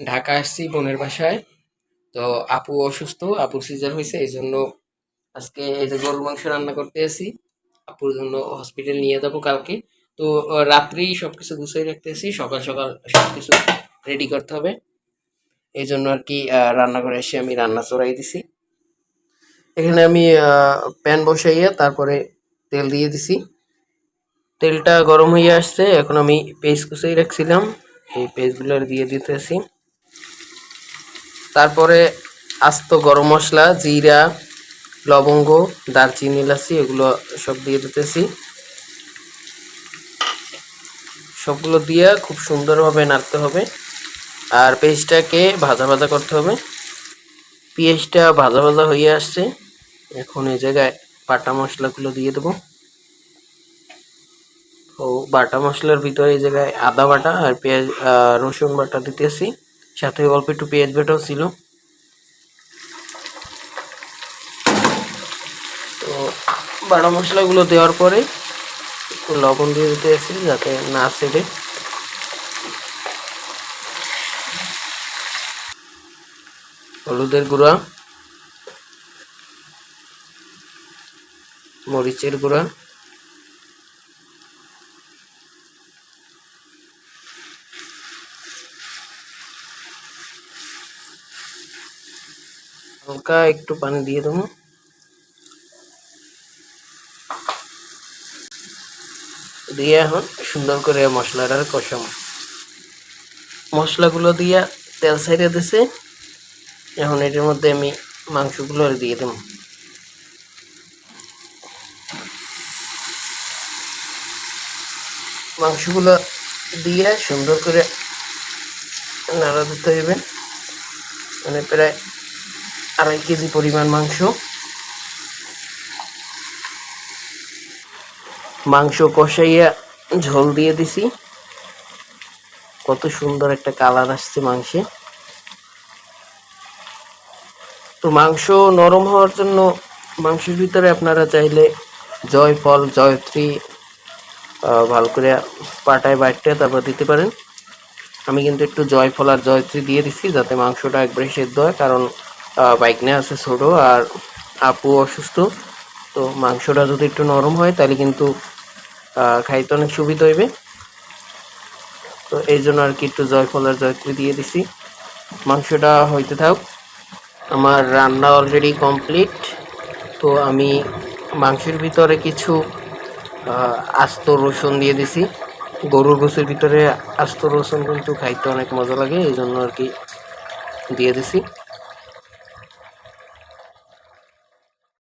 ঢাকা আসছি বোনের বাসায়। তো আপু অসুস্থ আপুর সিজার হয়েছে এই জন্য আজকে এই যে গরুর মাংস রান্না করতে আসি। আপুর জন্য হসপিটাল নিয়ে যাব কালকে। তো আহ, রাত্রেই সবকিছু গুছিয়ে রাখতে আসি সকাল সকাল সবকিছু রেডি করতে হবে। এই জন্য আর কি আহ, রান্না করে এসে আমি রান্না চড়াই দিছি। এখানে আমি প্যান বসাইয়া তারপরে তেল দিয়ে দিছি। তেলটা গরম হয়ে আসছে এখন আমি পেস্ট কুচিয়ে রাখছিলাম। এই পেস্টগুলো দিয়ে দিতেছি। তারপরে আস্ত গরম মশলা, জিরা, লবঙ্গ, দারচিনি, এলাচি, এগুলো সব দিয়ে দিতেছি। সবগুলো দিয়ে খুব সুন্দরভাবে নাড়তে হবে। আর পেঁয়াজটাকে ভাজা ভাজা করতে হবে। পেঁয়াজটা ভাজা ভাজা হয়ে আসছে। এখন এই জায়গায় বাটা মশলাগুলো দিয়ে দেবো। ও বাটা মশলার ভিতরে এই জায়গায় আদা বাটা আর পেঁয়াজ রসুন বাটা দিতেছি। সাথে অল্প একটু পেঁয়াজ বাটাও ছিল। তো বাটা মশলাগুলো দেওয়ার পরে একটু লবণ দিয়ে দিতে আসি যাতে না সেরে হলুদের গুঁড়া, মরিচের গুঁড়া হালকা একটু পানি দিয়ে দেবো। দিয়ে এখন সুন্দর করে মশলাটার কষাম মশলাগুলো দিয়ে তেল সাইডে দিছে। এখন এটার মধ্যে আমি মাংসগুলো দিয়ে দেবো। মাংসগুলো দিয়ে সুন্দর করে নাড়া দিতে হবে। মানে প্রায় আড়াই কেজি পরিমাণ মাংস। মাংস কষাইয়া ঝোল দিয়ে দিছি। কত সুন্দর একটা কালার আসছে মাংসে। তো মাংস নরম হওয়ার জন্য মাংসের ভিতরে আপনারা চাইলে জয়ফল, জয়ত্রী ভালো করে পাটায় বাইটে তারপর দিতে পারেন। আমি কিন্তু একটু জয়ফল আর জয়ত্রী দিয়ে দিচ্ছি যাতে মাংসটা একবারে সেদ্ধ হয়, কারণ বাইকনে আছে ছোট আর আপু অসুস্থ। তো মাংসটা যদি একটু নরম হয়, তাহলে কিন্তু খাইতে অনেক সুবিধা হইবে। তো এই জন্য আর কি একটু জয়ফল আর জয়ত্রী দিয়ে দিছি। মাংসটা হইতে থাক, আমার রান্না অলরেডি কমপ্লিট তো আমি মাংসের ভিতরে কিছু আস্ত রসুন দিয়ে দিছি। গরুর গোসের ভিতরে আস্ত রসুন কিন্তু খাইতে অনেক মজা লাগে, এই জন্য আর কি দিয়ে দিছি।